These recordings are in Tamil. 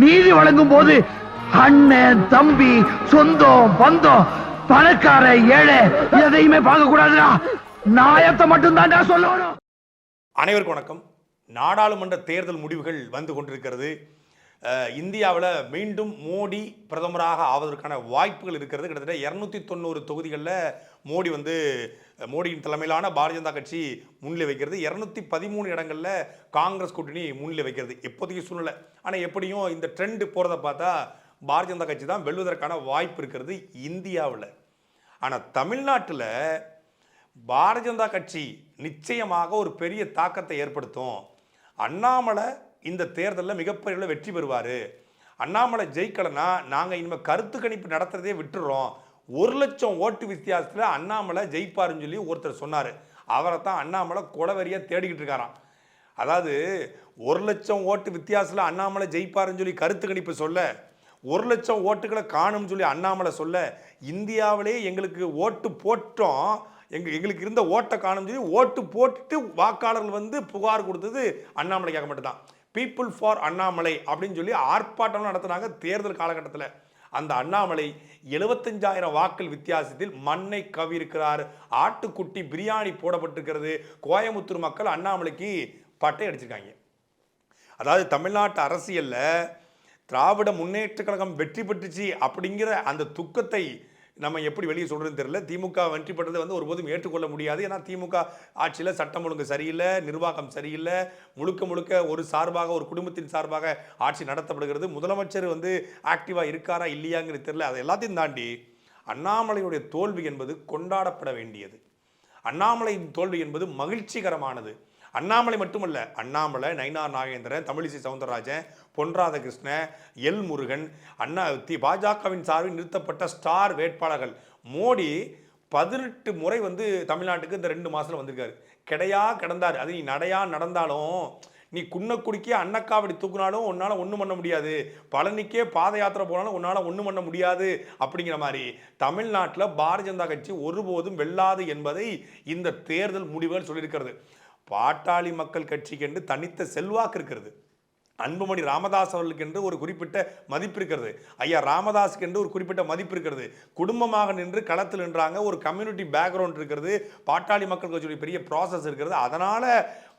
நீதி வழங்கும் போது அண்ணன் தம்பி சொந்தம் பந்தம் பணக்கார ஏழை எதையுமே பார்க்க கூடாதுடா நாயத்தை மட்டும் தான்டா சொல்லணும். அனைவருக்கும் வணக்கம். நாடாளுமன்ற தேர்தல் முடிவுகள் வந்து கொண்டிருக்கிறது. இந்தியாவில் மீண்டும் மோடி பிரதமராக ஆவதற்கான வாய்ப்புகள் இருக்கிறது. கிட்டத்தட்ட இரநூத்தி தொண்ணூறு தொகுதிகளில் மோடி வந்து மோடியின் தலைமையிலான பாரதிய ஜனதா கட்சி முன்னிலை வைக்கிறது. இரநூத்தி பதிமூணு இடங்களில் காங்கிரஸ் கூட்டணி முன்னிலை வைக்கிறது இப்போதைக்கு சூழ்நிலை. ஆனால் எப்படியும் இந்த ட்ரெண்டு போகிறத பார்த்தா பாரதிய ஜனதா கட்சி தான் வெல்வதற்கான வாய்ப்பு இருக்கிறது இந்தியாவில். ஆனால் தமிழ்நாட்டில் பாரதிய ஜனதா கட்சி நிச்சயமாக ஒரு பெரிய தாக்கத்தை ஏற்படுத்தும். அண்ணாமலை இந்த தேர்தலில் மிகப்பெரிய வெற்றி பெறுவார். அண்ணாமலை ஜெயிக்கலைன்னா நாங்கள் இனிமேல் கருத்து கணிப்பு நடத்துறதே விட்டுறோம். ஒரு லட்சம் ஓட்டு வித்தியாசத்தில் அண்ணாமலை ஜெயிப்பாருன்னு சொல்லி ஒருத்தர் சொன்னார். அவரை தான் அண்ணாமலை கொலவெறியாக தேடிக்கிட்டு இருக்காராம். அதாவது ஒரு லட்சம் ஓட்டு வித்தியாசத்தில் அண்ணாமலை ஜெயிப்பாருன்னு சொல்லி கருத்து கணிப்பு சொல்ல ஒரு லட்சம் ஓட்டுகளை காணும்னு சொல்லி அண்ணாமலை சொல்ல இந்தியாவிலே எங்களுக்கு ஓட்டு போட்டோம். எங்கள் எங்களுக்கு இருந்த ஓட்டை காணும் சொல்லி ஓட்டு போட்டுட்டு வாக்காளர்கள் வந்து புகார் கொடுத்தது அண்ணாமலைக்காக மட்டும்தான். பீப்புள் ஃபார் அண்ணாமலை அப்படின்னு சொல்லி ஆர்ப்பாட்டம் நடத்தினாங்க தேர்தல் காலகட்டத்தில். அந்த அண்ணாமலை எழுபத்தஞ்சாயிரம் வாக்கள் வித்தியாசத்தில் மண்ணை கவியிருக்கிறார். ஆட்டுக்குட்டி பிரியாணி போடப்பட்டிருக்கிறது. கோயமுத்தூர் மக்கள் அண்ணாமலைக்கு பட்டை அடிச்சிருக்காங்க. அதாவது தமிழ்நாட்டு அரசியலில் திராவிட முன்னேற்ற கழகம் வெற்றி பெற்றுச்சு அப்படிங்கிற அந்த துக்கத்தை நம்ம எப்படி வெளியே சொல்கிறதுன்னு தெரியல. திமுக வெற்றி பெற்றதை வந்து ஒருபோதும் ஏற்றுக்கொள்ள முடியாது. ஏன்னா திமுக ஆட்சியில் சட்டம் ஒழுங்கு சரியில்லை நிர்வாகம் சரியில்லை. முழுக்க முழுக்க ஒரு சார்பாக ஒரு குடும்பத்தின் சார்பாக ஆட்சி நடத்தப்படுகிறது. முதலமைச்சர் வந்து ஆக்டிவாக இருக்காரா இல்லையாங்கிறது தெரியல. அதை எல்லாத்தையும் தாண்டி அண்ணாமலையுடைய தோல்வி என்பது கொண்டாடப்பட வேண்டியது. அண்ணாமலையின் தோல்வி என்பது மகிழ்ச்சிகரமானது. அண்ணாமலை மட்டுமல்ல அண்ணாமலை நயினார் நாகேந்திரன் தமிழிசை சவுந்தரராஜன் பொன் ராதாகிருஷ்ணன் எல் முருகன் அண்ணா தி பாஜகவின் சார்பில் நிறுத்தப்பட்ட ஸ்டார் வேட்பாளர்கள். மோடி பதினெட்டு முறை வந்து தமிழ்நாட்டுக்கு இந்த ரெண்டு மாதத்தில் வந்திருக்காரு. கிடையா கிடந்தார். அது நீ நடையா நடந்தாலும் நீ குன்னக்குடிக்கே அன்னக்காவடி தூக்குனாலும் உன்னால் ஒன்றும் பண்ண முடியாது. பழனிக்கே பாத யாத்திரை போனாலும் உன்னால் ஒன்றும் பண்ண முடியாது. அப்படிங்கிற மாதிரி தமிழ்நாட்டில் பாரதிய ஜனதா கட்சி ஒருபோதும் வெல்லாது என்பதை இந்த தேர்தல் முடிவுகள் சொல்லியிருக்கிறது. பாட்டாளி மக்கள் கட்சிக்கு என்று தனித்த செல்வாக்கு இருக்கிறது. அன்புமணி ராமதாஸ் அவர்களுக்கு என்று ஒரு குறிப்பிட்ட மதிப்பு இருக்கிறது. ஐயா ராமதாஸுக்கு என்று ஒரு குறிப்பிட்ட மதிப்பு இருக்கிறது. குடும்பமாக நின்று களத்தில் நின்றாங்க. ஒரு கம்யூனிட்டி பேக்ரவுண்ட் இருக்கிறது. பாட்டாளி மக்கள் கட்சியுடைய பெரிய ப்ராசஸ் இருக்கிறது. அதனால்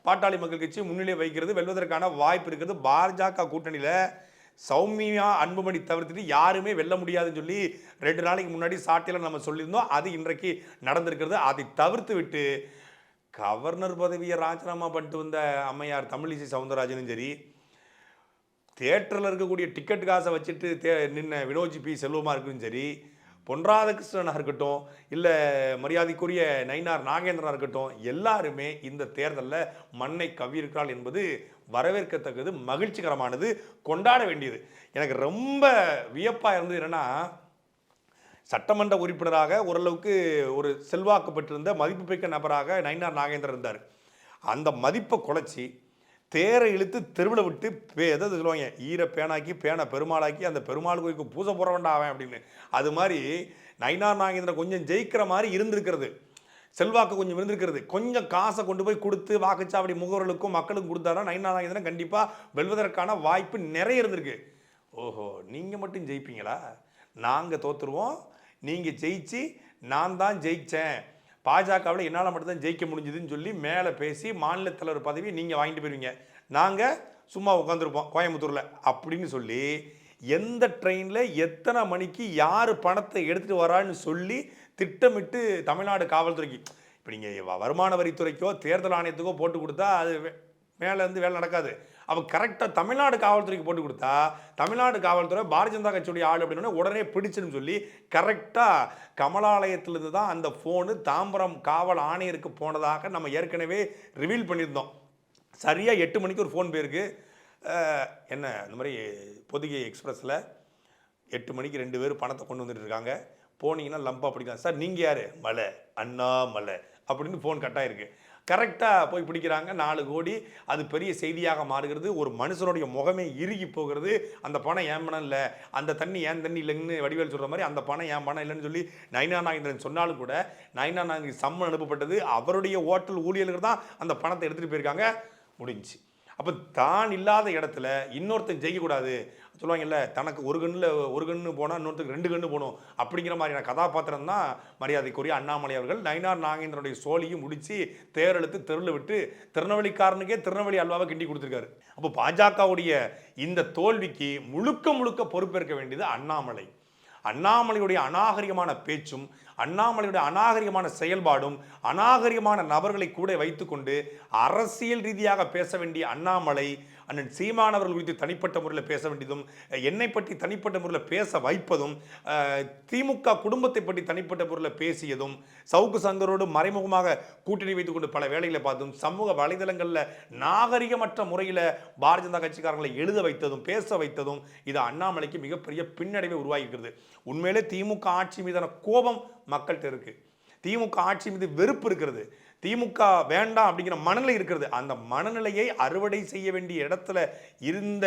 பாட்டாளி மக்கள் கட்சி முன்னிலை வைக்கிறது வெல்வதற்கான வாய்ப்பு இருக்கிறது. பாஜக கூட்டணியில் சௌமியா அன்புமணி தவிர்த்துட்டு யாருமே வெல்ல முடியாதுன்னு சொல்லி ரெண்டு நாளைக்கு முன்னாடி சாட்டியில் நம்ம சொல்லியிருந்தோம். அது இன்றைக்கு நடந்திருக்கிறது. அதை தவிர்த்து விட்டு கவர்னர் பதவியை ராஜினாமா பண்ணிட்டு வந்த அம்மையார் தமிழிசை சவுந்தரராஜனும் சரி தேட்டரில் இருக்கக்கூடிய டிக்கெட் காசை வச்சுட்டு தே நின்ன வினோஜி பி. செல்வமாக இருக்கும் சரி பொன்ராதகிருஷ்ணனாக இருக்கட்டும் இல்லை மரியாதைக்குரிய நயினார் நாகேந்திரனாக இருக்கட்டும் எல்லாருமே இந்த தேர்தலில் மண்ணை கவ்வியிருக்கிறாள் என்பது வரவேற்கத்தக்கது மகிழ்ச்சிகரமானது கொண்டாட வேண்டியது. எனக்கு ரொம்ப வியப்பாக இருந்தது என்னன்னா சட்டமன்ற உறுப்பினராக ஓரளவுக்கு ஒரு செல்வாக்கு பெற்றிருந்த மதிப்பு மிக்க நபராக நயினார் நாகேந்திரன் இருந்தார். அந்த மதிப்பை குலைச்சி தேரை இழுத்து தெருவில் விட்டு பே எதாவது சொல்லுவாங்க ஈர பேனாக்கி பேனை பெருமாளாக்கி அந்த பெருமாள் கோயிலுக்கு பூசை போட வேண்டாம் அப்படின்னு. அது மாதிரி நயினார் நாகேந்திரன் கொஞ்சம் ஜெயிக்கிற மாதிரி இருந்திருக்கிறது. செல்வாக்கு கொஞ்சம் இருந்திருக்கிறது. கொஞ்சம் காசை கொண்டு போய் கொடுத்து வாக்குச்சாவடி முகவர்களுக்கும் மக்களுக்கும் கொடுத்தாருன்னா நயினார் நாகேந்திரன் கண்டிப்பாக வெல்வதற்கான வாய்ப்பு நிறைய இருந்திருக்கு. ஓஹோ நீங்கள் மட்டும் ஜெயிப்பீங்களா? நாங்கள் தோற்றுருவோம் நீங்கள் ஜெயிச்சு நான் தான் ஜெயித்தேன் பாஜகவில் என்னால் மட்டும்தான் ஜெயிக்க முடிஞ்சுதுன்னு சொல்லி மேலே பேசி மாநில தலைவர் பதவி நீங்கள் வாங்கிட்டு போயிருவீங்க. நாங்கள் சும்மா உட்காந்துருப்போம் கோயம்புத்தூரில் அப்படின்னு சொல்லி எந்த ட்ரெயினில் எத்தனை மணிக்கு யார் பணத்தை எடுத்துகிட்டு வரான்னு சொல்லி திட்டமிட்டு தமிழ்நாடு காவல்துறைக்கு. இப்போ நீங்கள் வருமான வரித்துறைக்கோ தேர்தல் ஆணையத்துக்கோ போட்டு கொடுத்தா அது வே- மேலே வேலை நடக்காது. அப்போ கரெக்டாக தமிழ்நாடு காவல்துறைக்கு போட்டு கொடுத்தா தமிழ்நாடு காவல்துறை பாரதிய ஜனதா கட்சியுடைய ஆள் அப்படின்னா உடனே பிடிச்சிடும் சொல்லி கரெக்டாக கமலாலயத்திலிருந்து தான் அந்த ஃபோனு தாம்பரம் காவல் ஆணையருக்கு போனதாக நம்ம ஏற்கனவே ரிவீல் பண்ணியிருந்தோம். சரியாக எட்டு மணிக்கு ஒரு ஃபோன் போயிருக்கு. என்ன இந்த மாதிரி பொதிகை எக்ஸ்பிரஸில் எட்டு மணிக்கு ரெண்டு பேரும் பணத்தை கொண்டு வந்துட்டு இருக்காங்க. போனீங்கன்னா லம்பா பிடிக்கலாம். சார் நீங்கள் யார்? மலை. அண்ணா மலை அப்படின்னு ஃபோன் கட் ஆயிருக்கு. கரெக்டாக போய் பிடிக்கிறாங்க. நாலு கோடி. அது பெரிய செய்தியாக மாறுகிறது. ஒரு மனுஷனுடைய முகமே இறுகி போகிறது. அந்த பணம் ஏன் பணம் இல்லை? அந்த தண்ணி ஏன் தண்ணி இல்லைன்னு வடிவேல் சொல்கிற மாதிரி அந்த பணம் ஏன் பணம் இல்லைன்னு சொல்லி நயினா நாகேந்திரன் சொன்னாலும் கூட நயனா நாகேந்திரன் சம்மன் அனுப்பப்பட்டது. அவருடைய ஹோட்டல் ஊழியர்கள் தான் அந்த பணத்தை எடுத்துகிட்டு போயிருக்காங்க. முடிஞ்சுச்சு. அப்போ தான் இல்லாத இடத்துல இன்னொருத்தன் ஜெயிக்கக்கூடாது. சொல்லுவாங்கல்ல தனக்கு ஒரு கண்ணில் ஒரு கண்ணு போனால் இன்னொருத்துக்கு ரெண்டு கண்ணு போகணும் அப்படிங்கிற மாதிரியான கதாபாத்திரம் தான் மரியாதைக்குரிய அண்ணாமலை அவர்கள். நயினார் நாகேந்திரனுடைய சோழியும் முடித்து தேரெழுத்து தெருள விட்டு திருநெல்வேலிக்காரனுக்கே திருநெல்வேலி அல்வாவை கிண்டி கொடுத்துருக்காரு. அப்போ பாஜகவுடைய இந்த தோல்விக்கு முழுக்க முழுக்க பொறுப்பேற்க வேண்டியது அண்ணாமலை. அண்ணாமலையுடைய அநாகரிகமான பேச்சும் அண்ணாமலையுடைய அநாகரிகமான செயல்பாடும் அநாகரிகமான நபர்களை கூட வைத்துக்கொண்டு அரசியல் ரீதியாக பேச வேண்டிய அண்ணாமலை அண்ணன் சீமானவர்கள் குறித்து தனிப்பட்ட முறையில் பேச வேண்டியதும் என்னை பற்றி தனிப்பட்ட முறையில் பேச வைப்பதும் திமுக குடும்பத்தை பற்றி தனிப்பட்ட முறையில் பேசியதும் சவுக்கு சங்கரோடு மறைமுகமாக கூட்டணி வைத்துக்கொண்டு பல வேலைகளை பார்த்ததும் சமூக வலைதளங்களில் நாகரிகமற்ற முறையில் பாரதிய ஜனதா கட்சிக்காரங்களை எழுத வைத்ததும் பேச வைத்ததும் இது அண்ணாமலைக்கு மிகப்பெரிய பின்னடைவை உருவாகிக்கிறது உண்மையிலே திமுக ஆட்சி மீதான கோபம் மக்கள்கிட்ட இருக்கு. திமுக ஆட்சி மீது வெறுப்பு இருக்கிறது. திமுக வேண்டாம் அப்படிங்கிற மனநிலை இருக்கிறது. அந்த மனநிலையை அறுவடை செய்ய வேண்டிய இடத்துல இருந்த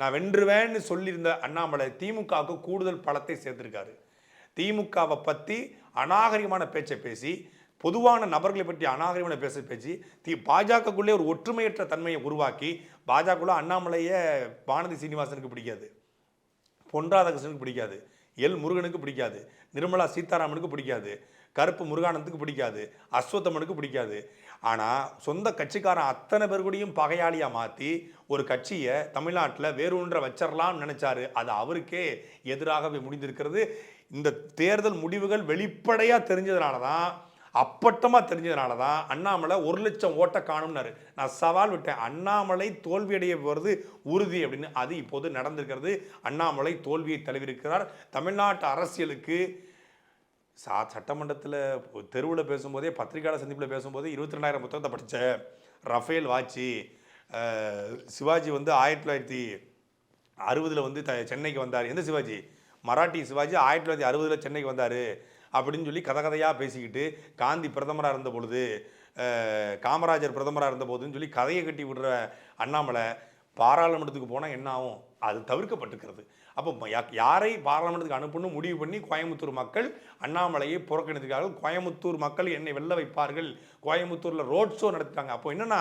நான் வென்றுவேன்னு சொல்லியிருந்த அண்ணாமலை திமுகவுக்கு கூடுதல் பலத்தை சேர்த்திருக்காரு. திமுகவை பற்றி அநாகரிகமான பேச்சை பேசி பொதுவான நபர்களை பற்றி அநாகரிகமான பேச பேசி தி பாஜகக்குள்ளே ஒரு ஒற்றுமையற்ற தன்மையை உருவாக்கி பாஜகக்குள்ள அண்ணாமலையை வானதி சீனிவாசனுக்கு பிடிக்காது. பொன் ராதாகிருஷ்ணனுக்கு பிடிக்காது. எல் முருகனுக்கு பிடிக்காது. நிர்மலா சீதாராமனுக்கு பிடிக்காது. கருப்பு முருகானந்துக்கு பிடிக்காது அஸ்வத்தமனுக்கு பிடிக்காது. ஆனால் சொந்த கட்சிக்காரன் அத்தனை பேர் கூடயும் பகையாளியாக மாற்றி ஒரு கட்சியை தமிழ்நாட்டில் வேறொன்றை வச்சிடலாம்னு நினச்சாரு. அது அவருக்கே எதிராகவே முடிந்திருக்கிறது. இந்த தேர்தல் முடிவுகள் வெளிப்படையாக தெரிஞ்சதுனால தான் அப்பட்டமாக தெரிஞ்சதுனால தான் அண்ணாமலை ஒரு லட்சம் ஓட்டை காணும்னாரு. நான் சவால் விட்டேன். அண்ணாமலை தோல்வியடைய போகிறது உறுதி அப்படின்னு அது இப்போது நடந்திருக்கிறது. அண்ணாமலை தோல்வியை தழுவிருக்கிறார் தமிழ்நாட்டு அரசியலுக்கு சா சட்டமன்றத்தில் தெருவில் பேசும்போதே பத்திரிகையாளர் சந்திப்பில் பேசும்போதே இருபத்தி ரெண்டாயிரம் புத்தகத்தை படித்தேன் ரஃபேல் வாட்சி சிவாஜி வந்து ஆயிரத்தி தொள்ளாயிரத்தி அறுபதில் வந்து த சென்னைக்கு வந்தார். எந்த சிவாஜி? மராட்டி சிவாஜி ஆயிரத்தி தொள்ளாயிரத்தி அறுபதில் சென்னைக்கு வந்தார் அப்படின்னு சொல்லி கதை கதையாக பேசிக்கிட்டு காந்தி பிரதமராக இருந்த பொழுது காமராஜர் பிரதமராக இருந்த போதுன்னு சொல்லி கதையை கட்டி விடுற அண்ணாமலை பாராளுமன்றத்துக்கு போனால் என்ன ஆகும்? அது தவிர்க்கப்பட்டிருக்கிறது. அப்போ யா- யாரை பாராளுமன்றத்துக்கு அனுப்பணும் முடிவு பண்ணி கோயம்புத்தூர் மக்கள் அண்ணாமலையை புறக்கணித்துக்கார்கள் கோயம்புத்தூர் மக்கள் என்னை வெல்ல வைப்பார்கள். கோயம்புத்தூரில் ரோட் ஷோ நடத்திட்டாங்க. அப்போ என்னென்னா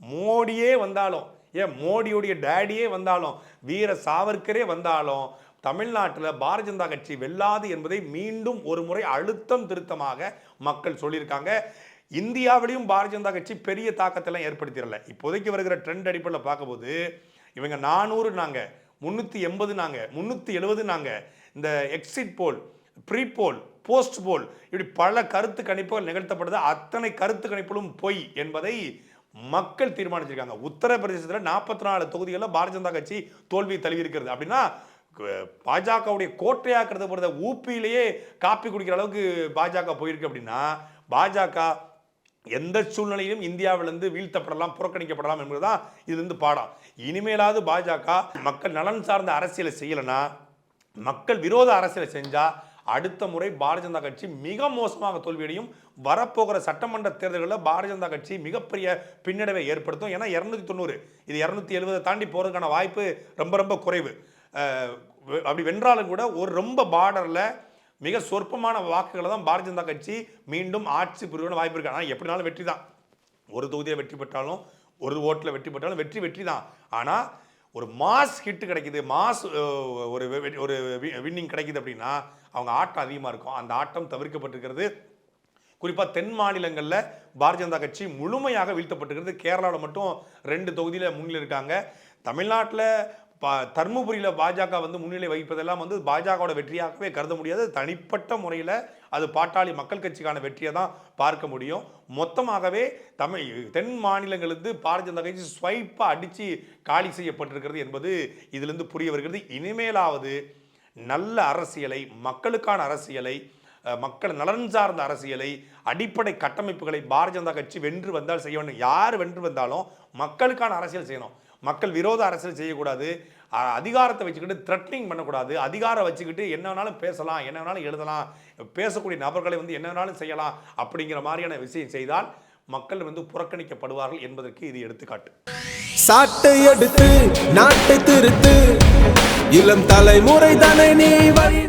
மோடியே வந்தாலும் ஏன் மோடியுடைய டேடியே வந்தாலும் வீர சாவர்க்கரே வந்தாலும் தமிழ்நாட்டில் பாரதிய ஜனதா கட்சி வெல்லாது என்பதை மீண்டும் ஒரு முறை அழுத்தம் திருத்தமாக மக்கள் சொல்லியிருக்காங்க. இந்தியாவிலையும் பாரதிய ஜனதா கட்சி பெரிய தாக்கத்தெல்லாம் ஏற்படுத்திடல. இப்போதைக்கு வருகிற ட்ரெண்ட் அடிப்படையில் பார்க்கும்போது இவங்க நானூறு நாங்கள் முந்நூற்றி எண்பது நாங்க முந்நூற்றி எழுபது நாங்க இந்த exit poll pre poll post poll இப்படி பல கருத்து கணிப்புகள் நிகழ்த்தப்படுது. அத்தனை கருத்து கணிப்புகளும் பொய் என்பதை மக்கள் தீர்மானிச்சிருக்காங்க. உத்தரப்பிரதேசத்தில் நாற்பத்தி நாலு தொகுதிகளில் பாரதிய ஜனதா கட்சி தோல்வி தழுவி இருக்கிறது அப்படின்னா பாஜகவுடைய கோட்டையா போகிறத ஊப்பியிலேயே காப்பி குடிக்கிற அளவுக்கு பாஜக போயிருக்கு அப்படின்னா பாஜக எந்த சூழ்நிலையிலும் இந்தியாவிலிருந்து வீழ்த்தப்படலாம் புறக்கணிக்கப்படலாம் என்பதுதான் இதுலேருந்து பாடம். இனிமேலாவது பாஜக மக்கள் நலன் சார்ந்த அரசியலை செய்யலைன்னா மக்கள் விரோத அரசியலை செஞ்சால் அடுத்த முறை பாரதிய ஜனதா கட்சி மிக மோசமாக தோல்வியடையும். வரப்போகிற சட்டமன்ற தேர்தல்களில் பாரதிய ஜனதா கட்சி மிகப்பெரிய பின்னடைவை ஏற்படுத்தும். ஏன்னா இரநூத்தி தொண்ணூறு இது இரநூத்தி எழுபதை தாண்டி போகிறதுக்கான வாய்ப்பு ரொம்ப ரொம்ப குறைவு. அப்படி வென்றாலும் கூட ஒரு ரொம்ப பார்டரில் மிக சொற்பமான வாக்குகளை தான் பாரதிய ஜனதா கட்சி மீண்டும் ஆட்சி புரிவான வாய்ப்பு இருக்கு. ஆனால் எப்படினாலும் வெற்றி தான். ஒரு தொகுதியில் வெற்றி பெற்றாலும் ஒரு ஓட்டில் வெற்றி பெற்றாலும் வெற்றி வெற்றி தான். ஆனால் ஒரு மாஸ் ஹிட் கிடைக்குது மாஸ் ஒரு ஒரு வின்னிங் கிடைக்குது அப்படின்னா அவங்க ஆட்டம் அதிகமாக இருக்கும். அந்த ஆட்டம் தவிர்க்கப்பட்டிருக்கிறது. குறிப்பாக தென் மாநிலங்களில் பாரதிய ஜனதா கட்சி முழுமையாக வீழ்த்தப்பட்டிருக்கிறது. கேரளாவில் மட்டும் ரெண்டு தொகுதியில் முன்னில் இருக்காங்க தமிழ்நாட்டில் தர்மபுரியில் பாஜக வந்து முன்னிலை வகிப்பதெல்லாம் வந்து பாஜகவோட வெற்றியாகவே கருத முடியாது. தனிப்பட்ட முறையில் அது பாட்டாளி மக்கள் கட்சிக்கான வெற்றியை தான் பார்க்க முடியும். மொத்தமாகவே தமிழ் தென் மாநிலங்களிலிருந்து பாரதிய ஜனதா கட்சி ஸ்வைப்பாக அடித்து காலி செய்யப்பட்டிருக்கிறது என்பது இதிலிருந்து புரிய வருகிறது. இனிமேலாவது நல்ல அரசியலை மக்களுக்கான அரசியலை மக்கள் நலன் சார்ந்த அரசியலை அடிப்படை கட்டமைப்புகளை பாரதிய ஜனதா கட்சி வென்று வந்தால் செய்ய வேண்டும். யார் வென்று வந்தாலும் மக்களுக்கான அரசியல் செய்யணும். மக்கள் விரோத அரசியல் செய்யக்கூடாது. அதிகாரத்தை வச்சுக்கிட்டு த்ரெட்னிங் பண்ணக்கூடாது. அதிகாரம் வச்சுக்கிட்டு என்ன வேணாலும் பேசலாம் என்ன வேணாலும் எழுதலாம் பேசக்கூடிய நபர்களை வந்து என்ன வேணாலும் செய்யலாம் அப்படிங்கிற மாதிரியான விஷயம் செய்தால் மக்கள் வந்து புறக்கணிக்கப்படுவார்கள் என்பதற்கு இது எடுத்துக்காட்டு. சாட்டை எடுத்து நாட்டை திருத்து. இளம் தலைமுறை தானே நீ வழி